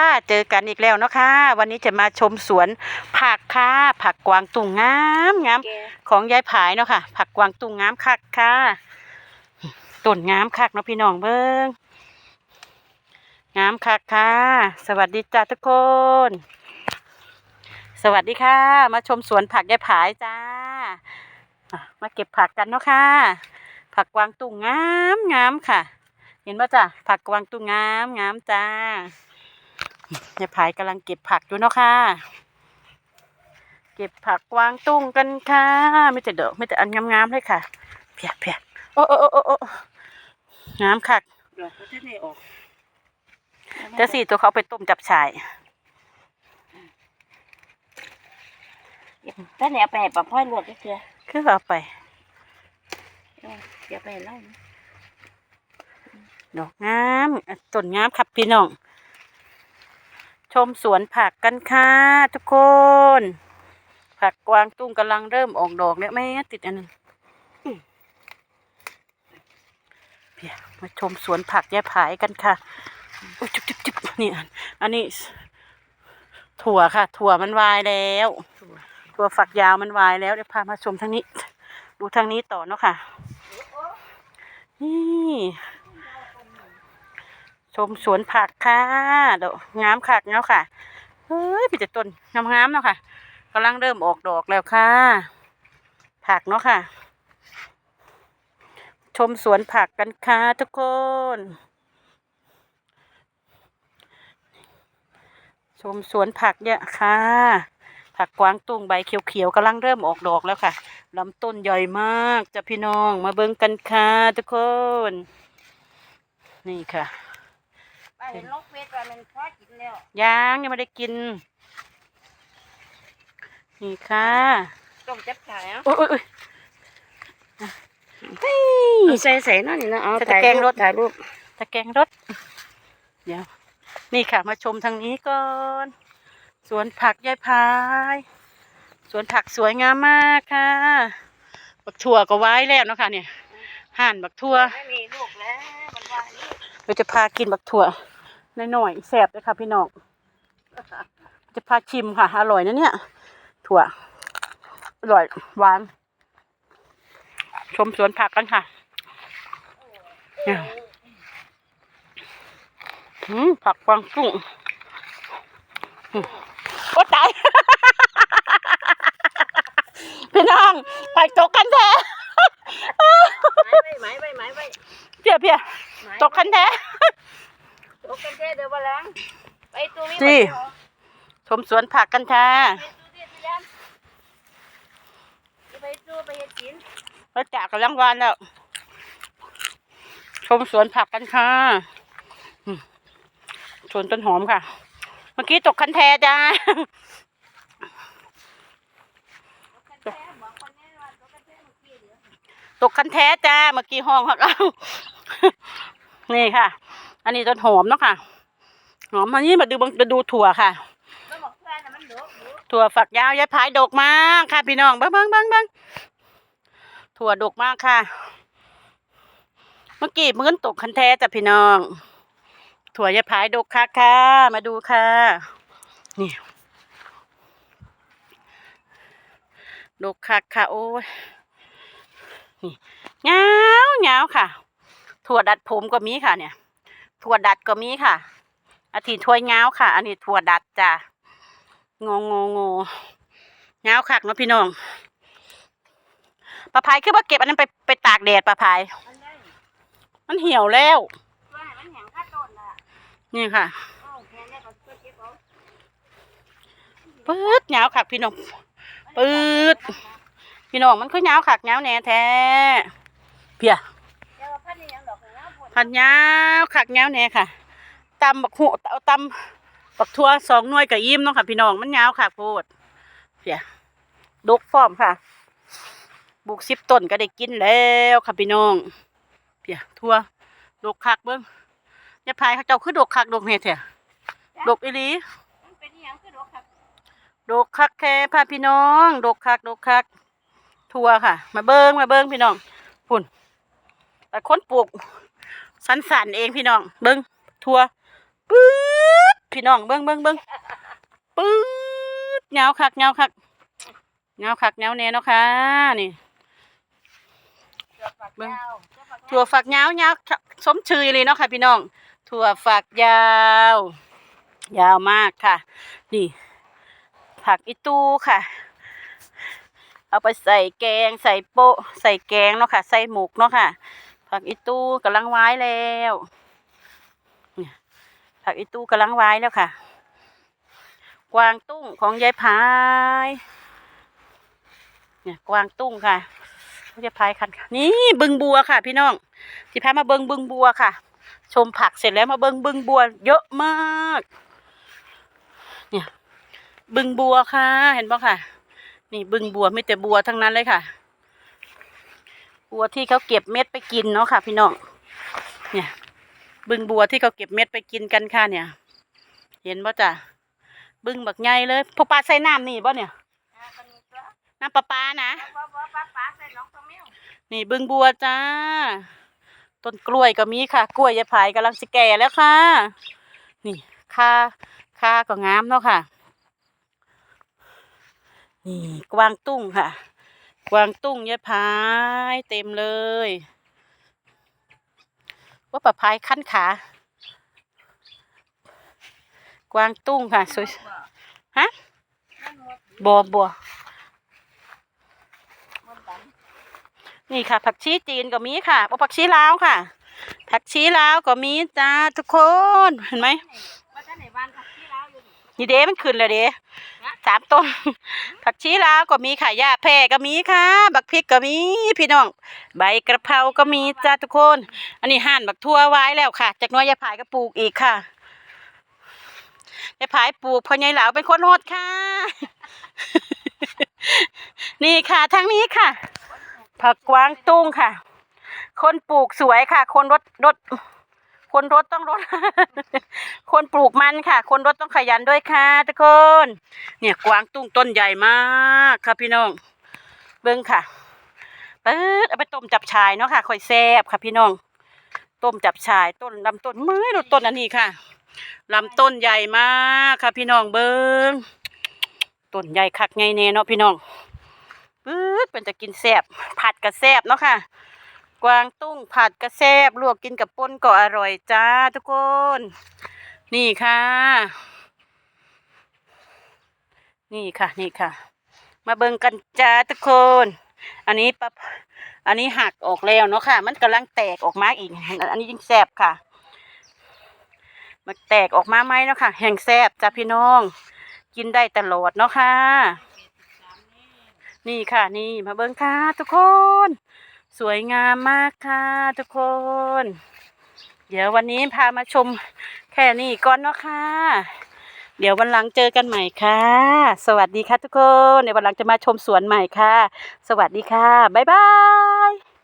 ค่ะเจอกันอีกแล้วเนาะค่ะ วันนี้จะมาชมสวนผักค่ะผักกวางตุ้งงามงามแกของยายผายเนาะค่ะ ผักกวางตุ้งงามคักค่ะต้นงามคักเนาะพี่น้องเบิ้งงามคักค่ะ สวัสดีจ้าทุกคน สวัสดีค่ะ มาชมสวนผักยายผายจ้าอะมาเก็บผักกันเนาะค่ะ ผักกวางตุ้งงามงามค่ะ เห็นป่ะจ้ะผักกวางตุ้งงามงามจ้า ยายผายกำลังเก็บผักอยู่เนาะค่ะ เก็บผักกวางตุ้งกันค่ะไม่แต่ดอกไม่แต่อันงามๆเลยค่ะ เพียเพียโอ้โอ้โอ้โอ้โอ้งามคักดอกก็จะได้ออกเจ้าสี่ตัวเขาเอาไปต้มจับฉ่ายถ้าเนี่ยเอาไปให้ปลาพ่อยลวกก็คือคือเอาไปเออเดี๋ยวไปเล่านะดอกงามอะต้นงามครับพี่น้อง ชมสวนผักกันค่ะทุกคน ผักกวางตุ้งกำลังเริ่มออกดอกเนี่ยไม่ติดอันนึงมเพียมาชมสวนผักแยายผายกันค่ะอุ๊ยจุ๊บจุ๊บจุ๊บนี่อันนี้ ถั่วค่ะ ถั่วมันวายแล้ว ถั่วฝักยาวมันวายแล้วเดี๋ยวพามาชมทางนี้ ดูทางนี้ต่อเนาะค่ะนี่ ชมสวนผักค่ะดอกงามคักเนาะค่ะเฮ้ยมีแต่ต้นงามๆเนาะค่ะกำลังเริ่มออกดอกแล้วค่ะ ผักเนาะค่ะ ชมสวนผักกันค่ะทุกคน ชมสวนผักเนี่ยค่ะ ผักกวางตุ้งใบเขียวๆกำลังเริ่มออกดอกแล้วค่ะลำต้นใหญ่มากจ้ะพี่น้องมาเบิ่งกันค่ะทุกคน นี่ค่ะ ป้าเห็นลกเวทว่ามันพอกินแล้วยังยังไม่ได้กิน นี่ค่ะต้มจับฉ่ายเนาะโอ้ยโอ้ยโอ้ยเอาใส่ใส่เนาะนี่นะเอาจะถ่ายแกงรรูถปถ่ายรูปตะแกรงรถ เดี๋ยว นี่ค่ะ มาชมทางนี้ก่อน สวนผักยายพาย สวนผักสวยงามมากค่ะ บักถั่วก็ไว้แล้วเนาะค่ะเนี่ย ห่านบักถั่วไม่มีลูกแล้วมันว่านี่เราจะพากินบักถั่ว น้อยๆแซ่บเลยค่ะพี่น้องจะพาชิมค่ะ อร่อยนะเนี่ย ถั่ว อร่อยหวาน ชมสวนผักกันค่ะเนี่ยอืมผักกวางตุ้งอืมโอ้ตาย พี่น้องไปตกกันแท้ไม้ไว้ไม้ไว้ไม้ไว้เพียเพียไม้ตกกันแท้ ตกกันแท้เดี๋ยววันหลังไปตู้นี้สิบ่ได้เหรอชมสวนผักกันค่ะไปตู้นี้พี่ยันไปตู้ไปเฮ็ดกินพระจากกำลังวานแล้ว ชมสวนผักกันค่ะอืมสวนต้นหอมค่ะ เมื่อกี้ตกคันแทจ้าตกกันแท้บอกคนแน่ว่าตกกันแท้เมื่อกี้เดี๋ยวตกคันแท้จ้าเมื่อกี้ห้องเขาเอานี่ค่ะ อันนี้ต้นหอมเนาะค่ะ หอมอันนี้มาดูมาดูถั่วค่ะถั่วฝักยาวยายพายดกมากค่ะ พี่น้องบิ้งบิ้งบิ้งบิ้งถั่วดกมากค่ะ เมื่อกี้มือนตกคันแท้จ้ะพี่น้อง ถั่วยายพายดกค่ะค่ะ มาดูค่ะ นี่ดกค่ะค่ะโอ้ยนี่เงาเงาค่ะ ถั่วดัดผมก็มีค่ะเนี่ย ถั่วดัดก็มีค่ะอาทิถ้วยเงาค่ะ อันนี้ถั่วดัดจ้ะงงงงเงาคักเนาะพี่น้องปลาพายคือว่าเก็บอันนั้นไปไปตากแดดปลาพาย มันเหี่ยวแล้วนี่ค่ะปื๊ดเงาคักพี่น้องปื๊ดพี่น้องมันคือเงาคักเงาแน่แท้เพีย เดี๋ยวพันนี่ยังดอก เหงาพุ่นพันเงาวคักเงาวแหน่ค่ะตำบักหัวเอาตำบักทั่วสองหน่วยกับอิ่มเนาะค่ะ พี่น้องมันเงาวคักโพดเพียดกฟอมค่ะ บุกสิบต้นก็ได้กินแล้วค่ะพี่น้องเพียทั่วดกคักเบิ้งยายพายเขาเจ้าคือดกคักดกเนี่ยแท้ดกอีหลีมันเป็นอิหยังคือดอกครับดกคักแค่พาพี่น้องดกคักดกคัก ทั่วค่ะ มาเบิ้งมาเบิ้งพี่น้องปุ่นแต่คนปลูก สันสันๆเองพี่น้อง เบิ้งทัวปื๊ดพี่น้องเบิ้งเบิ้งเบิ้งปื๊ดเงาคักเงาคักเงาคักเงาแน่เนาะค่ะนี่เบิ่งถั่วฝักยาวยาวสมชื่อเลยเนาะค่ะ พี่น้อง ถั่วฝักยาว ยาวมากค่ะ นี่ ผักอีตูค่ะ เอาไปใส่แกงใส่โปะใส่แกงเนาะค่ะ ใส่หมกเนาะค่ะ ผักอีตูกำลังไว้แล้วผักอีตูกำลังไว้แล้วค่ะ กวางตุ้งของยายพาย เนี่ยกวางตุ้งค่ะยายพายคันค่ะ นี่บึงบัวค่ะ พี่น้องที่พามาเบิงบึงบัวค่ะ ชมผักเสร็จแล้วมาเบิงบึงบัว เยอะมาก เนี่ย บึงบัวค่ะ เห็นปะค่ะ นี่บึงบัวไม่แต่บัวทั้งนั้นเลยค่ะ บัวที่เขาเก็บเม็ดไปกินเนาะค่ะ พี่น้องเนี่ย บึงบัวที่เขาเก็บเม็ดไปกินกันค่ะเนี่ย เห็นปะจ้ะบึงบักใหญ่เลยพอปลาใส่น้ำนี่ปะเนี่ยน้ำปลาปลานะนี่บึงบัวจ้า ต้นกล้วยก็มีค่ะ กล้วยยายผายกำลังจะแก่แล้วค่ะ นี่ค่าค่าก็งามเนาะค่ะ นี่กวางตุ้งค่ะ กวางตุ้งยายพายเต็มเลย ว่าปลาพายขั้นขากวางตุ้งค่ะสวยฮะบัวบัวนี่ค่ะ ผักชีจีนก็มีค่ะผักชีลาวค่ะ ผักชีลาวก็มีจ้าทุกคนเห็นไหม นี่เด้มันขึ้นเลยเด้สามต้น ผักชีลาวก็มีค่ะหญ้าแพรก็มีค่ะ บักพริกก็มีพี่น้อง ใบกระเพราก็มีจ้าทุกคน อันนี้ห่านบักทั่วไว้แล้วค่ะ จากหน้อยยายผายก็ปลูกอีกค่ะยายผายปลูกเพอยายเหลาเป็นคนโหดค่ะ นี่ค่ะทางนี้ค่ะ ผักกวางตุ้งค่ะ คนปลูกสวยค่ะ คนรดรด คนรถต้องรถ คนปลูกมันค่ะ คนรถต้องขยันด้วยค่ะทุกคน เนี่ยกวางตุ้งต้นใหญ่มากค่ะพี่น้อง เบิ้งค่ะปึ๊ดเอาไปต้มจับชายเนาะค่ะค่อยแซ่บค่ะพี่น้อง ต้มจับชายต้นลำต้นมือดูต้นอันนี้ค่ะลำต้นใหญ่มากค่ะพี่น้องเบิ้งต้นใหญ่คักไงเนเนาะพี่น้องปึ๊ดเป็นจะกินแซ่บผัดกับแซ่บเนาะค่ะ กวางตุ้งผัดกระแซบลวกกินกับป่นก็อร่อยจ้าทุกคน นี่ค่ะ นี่ค่ะนี่ค่ะ มาเบิ่งกันจ้าทุกคน อันนี้ปะอันนี้หักออกแล้วเนาะค่ะ มันกำลังแตกออกมาอีก อันนี้ยิ่งแซบค่ะ มันแตกออกมาไหมเนาะค่ะ แห่งแซบจ้าพี่น้อง กินได้ตลอดเนาะค่ะ นี่ค่ะนี่มาเบิ่งค่ะ ทุกคน สวยงามมากค่ะทุกคน เดี๋ยววันนี้พามาชมแค่นี้ก่อนเนาะค่ะ เดี๋ยววันหลังเจอกันใหม่ค่ะ สวัสดีค่ะทุกคน เดี๋ยววันหลังจะมาชมสวนใหม่ค่ะ สวัสดีค่ะ บ๊ายบาย